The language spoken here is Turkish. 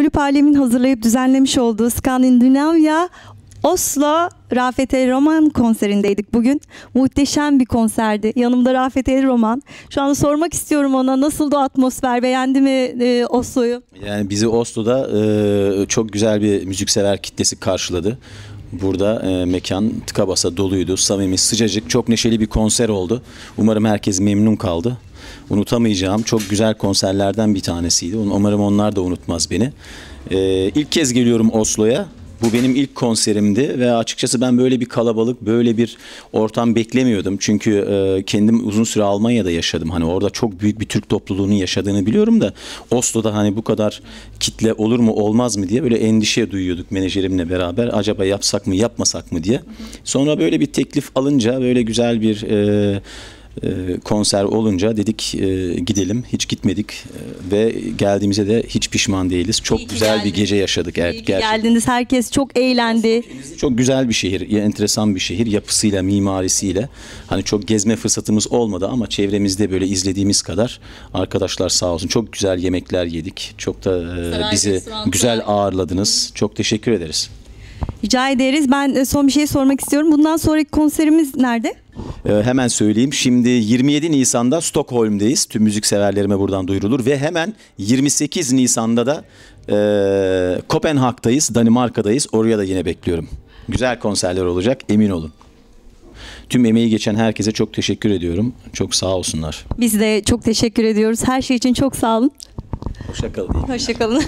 Kulüp Alem'in hazırlayıp düzenlemiş olduğu Skandinavya Oslo Rafet El Roman konserindeydik bugün. Muhteşem bir konserdi. Yanımda Rafet El Roman. Şu anda sormak istiyorum ona nasıldı atmosfer? Beğendi mi e, Oslo'yu? Yani bizi Oslo'da e, çok güzel bir müziksever kitlesi karşıladı. Burada e, mekan tıka basa doluydu. Samimi, sıcacık, çok neşeli bir konser oldu. Umarım herkes memnun kaldı. Unutamayacağım çok güzel konserlerden bir tanesiydi. Umarım onlar da unutmaz beni. E, ilk kez geliyorum Oslo'ya. Bu benim ilk konserimdi ve açıkçası ben böyle bir kalabalık, böyle bir ortam beklemiyordum. Çünkü e, kendim uzun süre Almanya'da yaşadım. Hani orada çok büyük bir Türk topluluğunun yaşadığını biliyorum da Oslo'da hani bu kadar kitle olur mu olmaz mı diye böyle endişe duyuyorduk menajerimle beraber. Acaba yapsak mı yapmasak mı diye. Sonra böyle bir teklif alınca böyle güzel bir e, konser olunca dedik e, gidelim. Hiç gitmedik E, ve geldiğimize de hiç pişman değiliz. Çok güzel bir geldiniz. gece yaşadık. Evet, İyi ki gerçekten. geldiniz. Herkes çok eğlendi. Çok güzel bir şehir, enteresan bir şehir yapısıyla, mimarisiyle. Hani çok gezme fırsatımız olmadı ama çevremizde böyle izlediğimiz kadar arkadaşlar sağ olsun çok güzel yemekler yedik. Çok da e, bizi güzel ağırladınız. Çok teşekkür ederiz. Rica ederiz. Ben e, son bir şey sormak istiyorum. Bundan sonraki konserimiz nerede? E, hemen söyleyeyim. Şimdi 27 Nisan'da Stockholm'deyiz. Tüm müzik severlerime buradan duyurulur ve hemen 28 Nisan'da da e, Kopenhag'dayız, Danimarka'dayız. Oraya da yine bekliyorum. Güzel konserler olacak, emin olun. Tüm emeği geçen herkese çok teşekkür ediyorum. Çok sağ olsunlar. Biz de çok teşekkür ediyoruz. Her şey için çok sağ olun. Hoşça kalın. Hoşçakalın.